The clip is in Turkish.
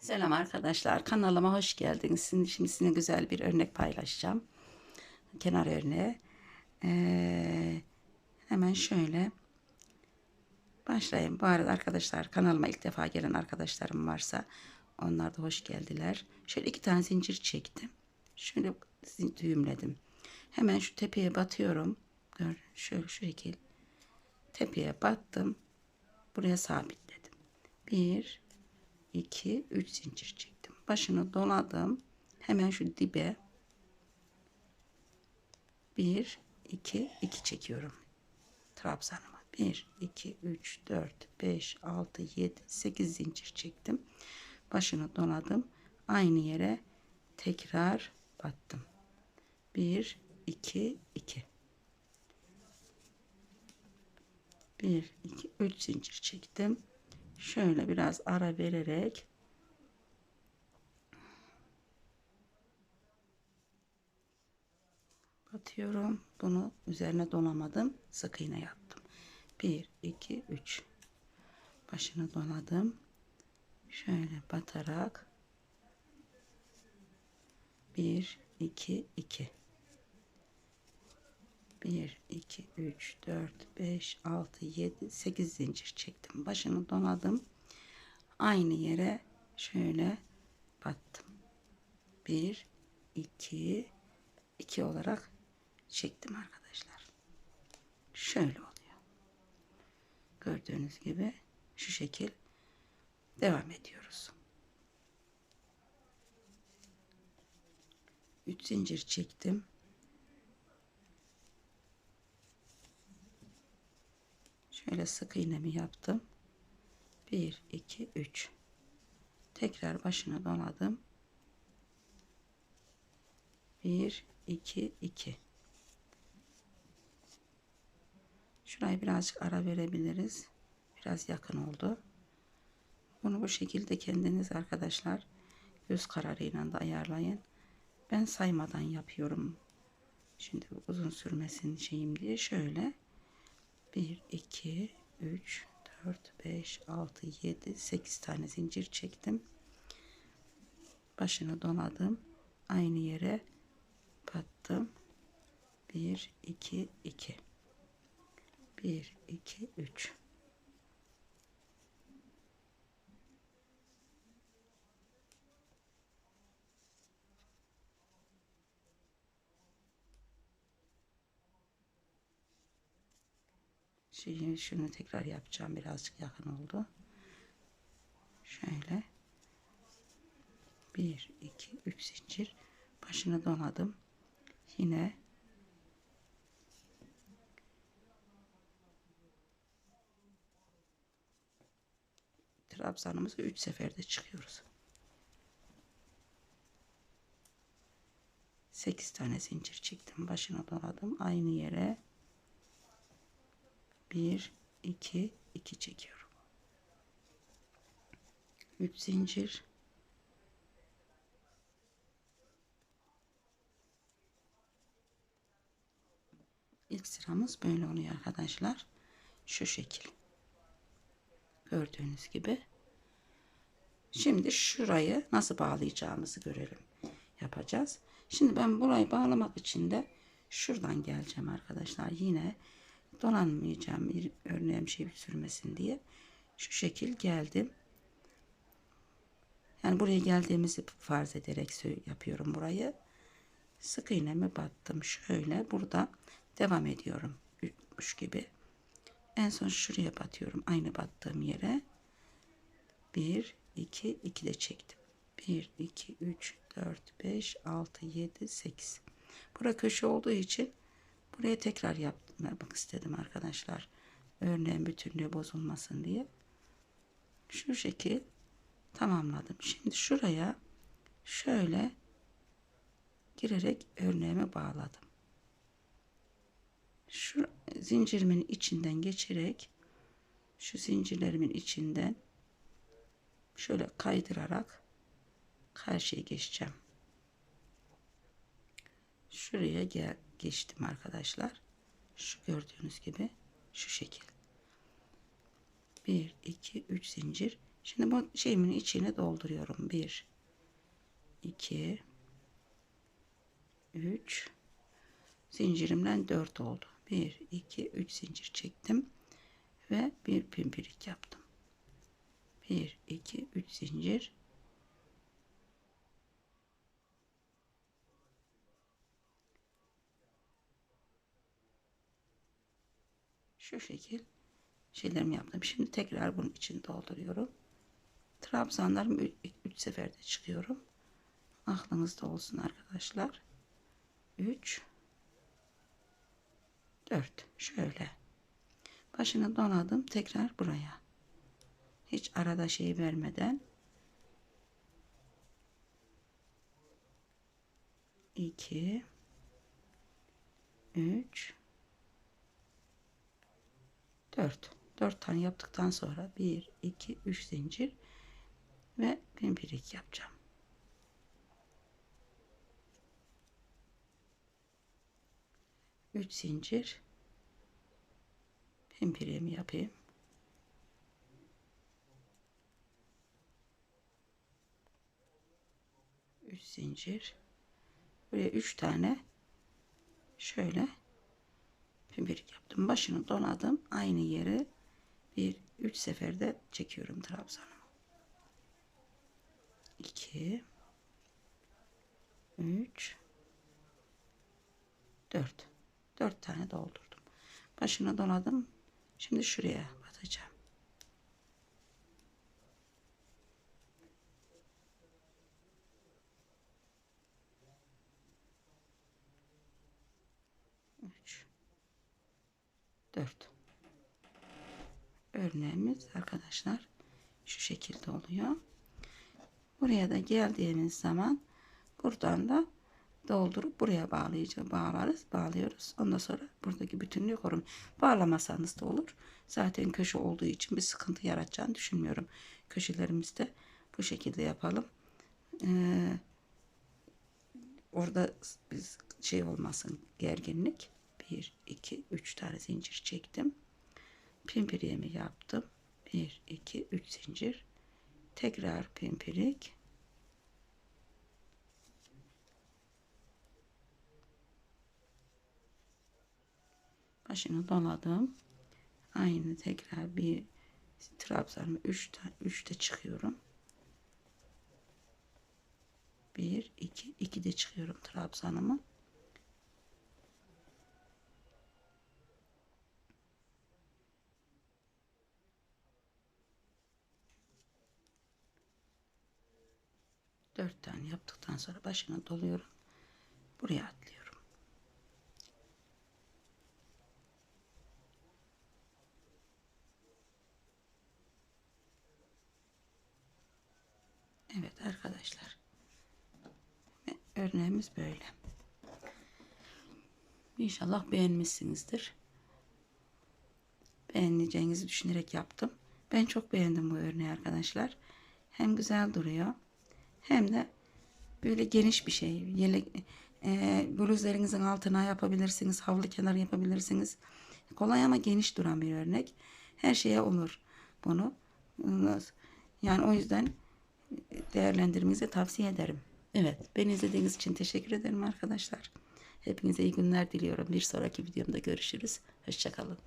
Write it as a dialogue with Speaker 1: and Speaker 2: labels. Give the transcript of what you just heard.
Speaker 1: Selam arkadaşlar kanalıma hoş geldiniz. Şimdi, şimdi sizinle güzel bir örnek paylaşacağım. Kenar örneği. Ee, hemen şöyle başlayayım. Bu arada arkadaşlar kanalıma ilk defa gelen arkadaşlarım varsa onlar da hoş geldiler. Şöyle iki tane zincir çektim. Şöyle düğümledim. Hemen şu tepeye batıyorum. Gör, şöyle şu şekil. Tepeye battım. Buraya sabitledim. Bir, 2 3 zincir çektim. Başını doladım. Hemen şu dibe 1 2 2 çekiyorum. Trabzanıma 1 2 3 4 5 6 7 8 zincir çektim. Başını doladım. Aynı yere tekrar battım. 1 2 2 1 2 3 zincir çektim şöyle biraz ara vererek batıyorum. Bunu üzerine dolamadım. Sık iğne yaptım. 1 2 3 başını doladım. Şöyle batarak 1 2 2 1 2 3 4 5 6 7 8 zincir çektim. Başını donadım. Aynı yere şöyle battım. 1 2 2 olarak çektim arkadaşlar. Şöyle oluyor. Gördüğünüz gibi şu şekil devam ediyoruz. 3 zincir çektim. Şöyle sık iğnemi yaptım. 1 2 3 tekrar başına doladım. 1 2 2 şurayı birazcık ara verebiliriz. Biraz yakın oldu. Bunu bu şekilde kendiniz arkadaşlar göz kararıyla da ayarlayın. Ben saymadan yapıyorum. Şimdi uzun sürmesin şeyim diye şöyle 1 2 3 4 5 6 7 8 tane zincir çektim. Başını donadım. Aynı yere battım. 1 2 2 1 2 3 Şimdi şunu tekrar yapacağım. Birazcık yakın oldu. Şöyle. 1, 2, 3 zincir. Başını donadım. Yine trabzanımızı 3 seferde çıkıyoruz. 8 tane zincir çektim. Başına doladım. Aynı yere 1 2 2 çekiyorum. 3 zincir. İlk sıramız böyle oluyor arkadaşlar. Şu şekil. Gördüğünüz gibi. Şimdi şurayı nasıl bağlayacağımızı görelim. Yapacağız. Şimdi ben burayı bağlamak için de şuradan geleceğim arkadaşlar. Yine dolanmayacağım örneğin şey sürmesin diye. Şu şekil geldim yani buraya geldiğimizi farz ederek yapıyorum burayı. Sık iğnemi battım. Şöyle burada devam ediyorum. Üç gibi. En son şuraya batıyorum. Aynı battığım yere. 1 2 2 de çektim. 1 2 3 4 5 6 7 8 bura köşe olduğu için Buraya tekrar yapmak istedim arkadaşlar. Örneğin bütünlüğü bozulmasın diye. Şu şekil tamamladım. Şimdi şuraya şöyle girerek örneğimi bağladım. Şu zincirimin içinden geçerek şu zincirlerimin içinden şöyle kaydırarak karşıya geçeceğim. Şuraya gel geçtim arkadaşlar. Şu gördüğünüz gibi şu şekil. 1 2 3 zincir Şimdi bu şeyimin içine dolduruyorum. 1 2 3 zincirimden 4 oldu. 1 2 3 zincir çektim ve bir pimpirik yaptım. 1 2 3 zincir şu şekil şeylerimi yaptım. Şimdi tekrar bunun için dolduruyorum. Trabzanlarım 3 seferde çıkıyorum. Aklınızda olsun arkadaşlar. 3 4 şöyle. Başını donadım tekrar buraya. Hiç arada şey vermeden 2 3 4 4 tane yaptıktan sonra 1 2 3 zincir ve pimpirik yapacağım. Üç zincir pimpirimi yapayım. Üç zincir buraya üç tane şöyle pimpirik yaptım. Başını donadım. Aynı yere bir üç seferde çekiyorum trabzanımı. 2 3 4 4 tane doldurdum. Başına doladım. Şimdi şuraya batacağım. Üç, dört. Örneğimiz arkadaşlar şu şekilde oluyor. Buraya da geldiğimiz zaman buradan da doldurup buraya bağlayacağız. Bağlarız, bağlıyoruz. Ondan sonra buradaki bütünlüğü korun. Bağlamasanız da olur. Zaten köşe olduğu için bir sıkıntı yaratacağını düşünmüyorum. Köşelerimizde bu şekilde yapalım. Ee, orada biz şey olmasın gerginlik. 1, 2, 3 tane zincir çektim. Pimpiriyemi yaptım. 1, 2, 3 zincir. Tekrar pimpirik. Başını doladım. Aynı tekrar bir trabzanımı 3 3'te çıkıyorum. 1 2 2 de çıkıyorum trabzanımı Dört tane yaptıktan sonra başına doluyorum. Buraya atlıyorum. Evet arkadaşlar. Örneğimiz böyle. İnşallah beğenmişsinizdir. Beğeneceğinizi düşünerek yaptım. Ben çok beğendim bu örneği arkadaşlar. Hem güzel duruyor hem de böyle geniş bir şey. Yelek, e, bluzlarınızın altına yapabilirsiniz. Havlu kenarı yapabilirsiniz. Kolay ama geniş duran bir örnek. Her şeye olur bunu. Yani o yüzden değerlendirmenizi tavsiye ederim. Evet, beni izlediğiniz için teşekkür ederim arkadaşlar. Hepinize iyi günler diliyorum. Bir sonraki videomda görüşürüz. Hoşçakalın.